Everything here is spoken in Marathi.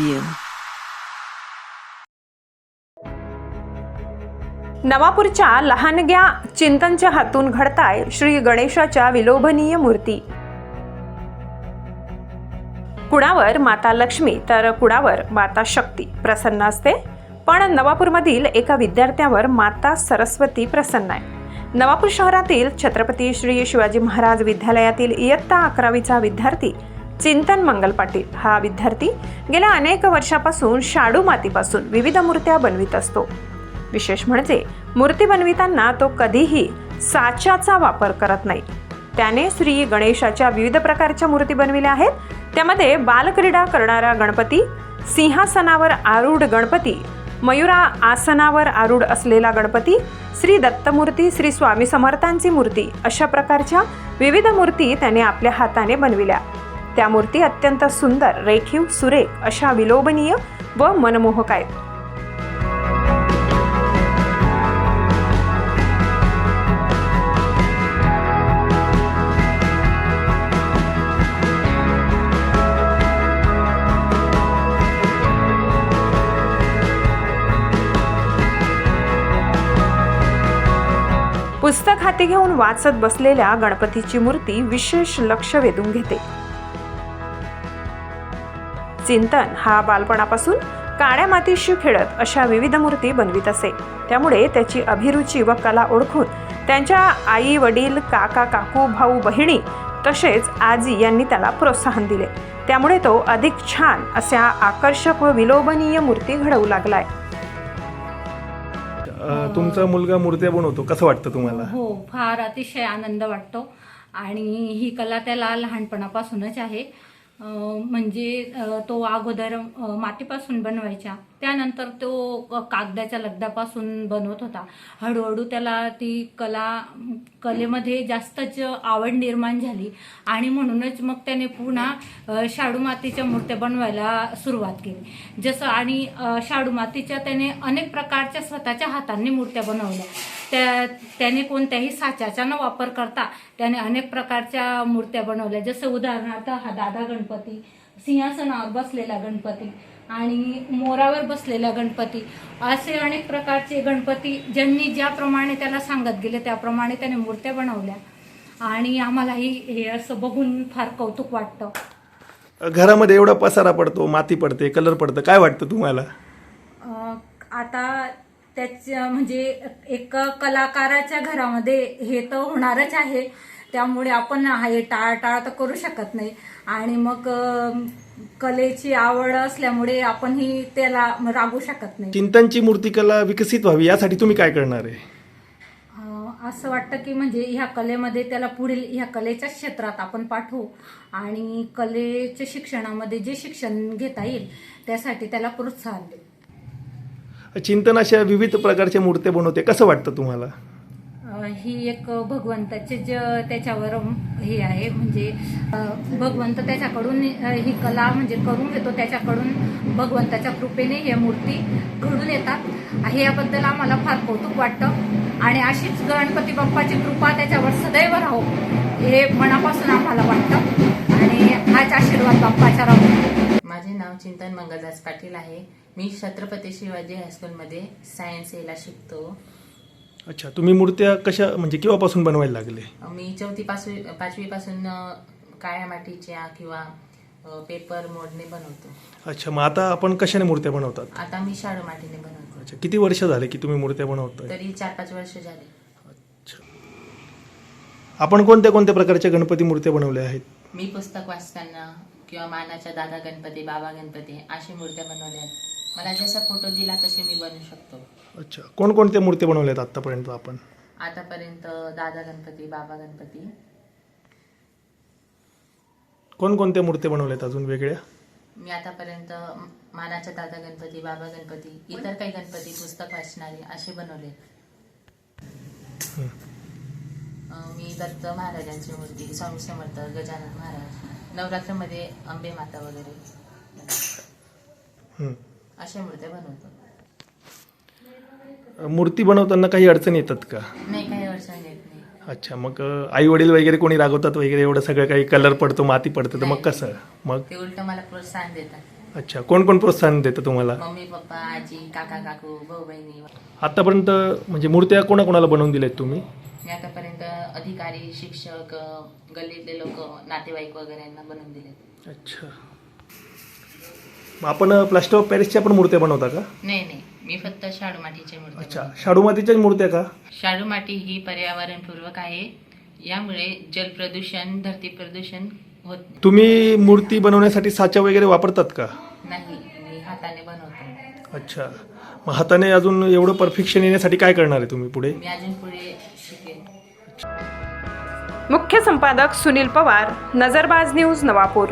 you. नवापूरच्या लहानग्या चिंतनच्या हातून घडताय श्री गणेशाच्या विलोभनीय मूर्ती. कुणावर माता लक्ष्मी तर कुणावर माता शक्ती प्रसन्न असते? पण नवापूरमधील एका विद्यार्थ्यावर माता सरस्वती प्रसन्न आहे. नवापूर शहरातील छत्रपती श्री शिवाजी महाराज विद्यालयातील इयत्ता अकरावीचा विद्यार्थी चिंतन मंगल पाटील हा विद्यार्थी गेल्या अनेक वर्षापासून शाडू मातीपासून विविध मूर्त्या बनवित असतो. विशेष म्हणजे मूर्ती बनविताना तो कधीही साच्याचा वापर करत नाही. त्याने श्री गणेशाच्या विविध प्रकारच्या मूर्ती बनविल्या आहेत. त्यामध्ये बालक्रीडा करणारा गणपती सिंहासनावर आरूढ गणपती मयुरा आसनावर आरूढ असलेला गणपती श्री दत्तमूर्ती श्री स्वामी समर्थांची मूर्ती अशा प्रकारच्या विविध मूर्ती त्याने आपल्या हाताने बनविल्या. त्या मूर्ती अत्यंत सुंदर रेखीव सुरेख अशा विलोभनीय व मनमोहक आहेत. पुस्तक हाती घेऊन वाचत बसलेल्या गणपतीची मूर्ती विशेष लक्ष वेधून घेते. चिंतन हा बालपणापासून काळ्या मातीशी खेळत अशा विविध मूर्ती बनवित असे. त्यामुळे त्याची अभिरुची व कला ओळखून त्यांच्या आई वडील काका काकू भाऊ बहिणी तसेच आजी यांनी त्याला प्रोत्साहन दिले. त्यामुळे तो अधिक छान अशा आकर्षक व विलोभनीय मूर्ती घडवू लागलाय. तुमचा मुलगा मूर्त्या बनवतो. कसं वाटतं तुम्हाला? हो फार अतिशय आनंद वाटतो. आणि ही कला त्याला लहानपणापासूनच आहे. म्हणजे तो अगोदर मातीपासून बनवायच्या त्यानंतर तो कागदाच्या लगदापासून बनवत होता. हळूहळू त्याला ती कला कलेमध्ये जास्तच आवड निर्माण झाली. आणि म्हणूनच मग त्याने पुन्हा शाडू मातीच्या मूर्त्या बनवायला सुरुवात केली. जसं आणि शाडू मातीच्या त्याने अनेक प्रकारच्या स्वतःच्या हातांनी मूर्त्या बनवल्या. त्या त्याने कोणत्याही साच्याचा न वापर करता त्याने अनेक प्रकारच्या मूर्त्या बनवल्या. जसं उदाहरणार्थ हा दादा गणपती सिंहासनावर बसलेला गणपती आणि मोरावर बसलेला गणपती. असे अनेक प्रकारचे गणपती ज्यांनी ज्याप्रमाणे त्याला सांगत गेले त्याप्रमाणे त्याने मूर्त्या बनवल्या. आणि आम्हालाही हे असं बघून फार कौतुक वाटतं. घरामध्ये एवढा पसारा पडतो माती पडते कलर पडतं. काय वाटतं तुम्हाला? आता त्याच्या म्हणजे एक कलाकाराच्या घरामध्ये हे तर होणारच आहे. त्यामुळे आपण हे टाळाटाळ तर करू शकत नाही. आणि मग कलेची आवड असल्यामुळे आपणही त्याला रागू शकत नाही. चिंतनची मूर्तिकला विकसित व्हावी यासाठी तुम्ही काय करणार आहे? असं वाटतं की म्हणजे ह्या कलेमध्ये त्याला पुढील ह्या कलेच्या क्षेत्रात आपण पाठवू. आणि कलेच्या शिक्षणामध्ये जे शिक्षण घेता येईल त्यासाठी त्याला प्रोत्साहन देऊ. चिंतन अशा विविध प्रकारच्या मूर्त्या बनवते. कसं वाटतं तुम्हाला? ही एक भगवंताचे ज त्याच्यावर हे आहे. म्हणजे भगवंत त्याच्याकडून ही कला म्हणजे करून घेतो. त्याच्याकडून भगवंताच्या कृपेने हे मूर्ती घडून येतात. हे याबद्दल आम्हाला फार कौतुक वाटतं. आणि अशीच गणपती बाप्पाची कृपा त्याच्यावर सदैव राहो हे मनापासून आम्हाला वाटतं. आणि हाच आशीर्वाद बाप्पा नाव चिंतन मंगलदास पाटील आहे. मी छत्रपती शिवाजी हायस्कूलमध्ये सायन्स एला शिकतो. अच्छा तुम्ही मूर्त्या कशा म्हणजे केव्हापासून बनवायला लागले? मी चौथी पाचवी पाचवीपासून अ, काळ्या मातीच्या किंवा पेपर मोडने बनवतो. अच्छा मग आता आपण कशाने मूर्त्या बनवतात? आता मी शाडू मातीने बनवतो. अच्छा किती वर्ष झाले की तुम्ही मूर्त्या बनवताय? तरी चार पाच वर्ष झाले. अच्छा. आपण कोणत्या कोणत्या प्रकारच्या गणपती मूर्त्या बनवल्या आहेत? मी पुस्तक वाचताना किंवा मानाच्या दादा गणपती बाबा गणपती अशी मूर्त्या बनवल्या मला जसा फोटो दिला तसे मी बनवू शकतो. अच्छा. कोणकोणत्या मूर्त्या बनवल्यात आतापर्यंत आपण? आतापर्यंत दादा गणपती बाबा गणपती. कोणकोणत्या मूर्त्या बनवल्यात अजून वेगळ्या? मी आतापर्यंत मानाच्या दादा गणपती बाबा गणपती इतर काही गणपती पुस्तक वाचणारे असे बनवले. मी दत्त महाराजांची मूर्ती स्वामी समर्थ गजानन महाराज. नवरात्रमध्ये अंबे माता वगैरे. अशा मूर्त्या बनवतो. मूर्ती बनवताना काही अडचणी येतात का? नाही काही अडचण येत नाही. अच्छा मग आई वडील वगैरे कोणी रागवतात वगैरे एवढं सगळं काही कलर पडतो माती पडतं तर मग कसं? मग? ते उलट मला प्रोत्साहन देतात. अच्छा कोण कोण प्रोत्साहन देतं तुम्हाला? मम्मी पप्पा आजी काका काकू भाऊ बहिणी. आतापर्यंत म्हणजे मूर्त्या कोणाकोणाला बनवून दिल्यात तुम्ही? अधिकारी शिक्षक गल्लीतले लोक नातेवाईक वगैरे यांना बनवून दिले. अच्छा. मग आपण प्लास्टर ऑफ पॅरिसच्या पण मूर्त्या बनवता का? नाही नाही. मी फक्त शाडू मातीची मूर्ती अच्छा. शाडू मातीच्याच मूर्त्या का? शाडू माती ही पर्यावरणपूर्वक आहे. यामुळे जल प्रदूषण धरती प्रदूषण होत. तुम्ही मूर्ती बनवण्यासाठी साचा वगैरे वापरतात का? नाही. मी हाताने बनवतो. अच्छा. मग हाताने अजून एवढं परफेक्शन येण्यासाठी काय करणार आहे तुम्ही पुढे? मी अजून पुढे मुख्य संपादक सुनील पवार नजरबाज न्यूज नवापूर.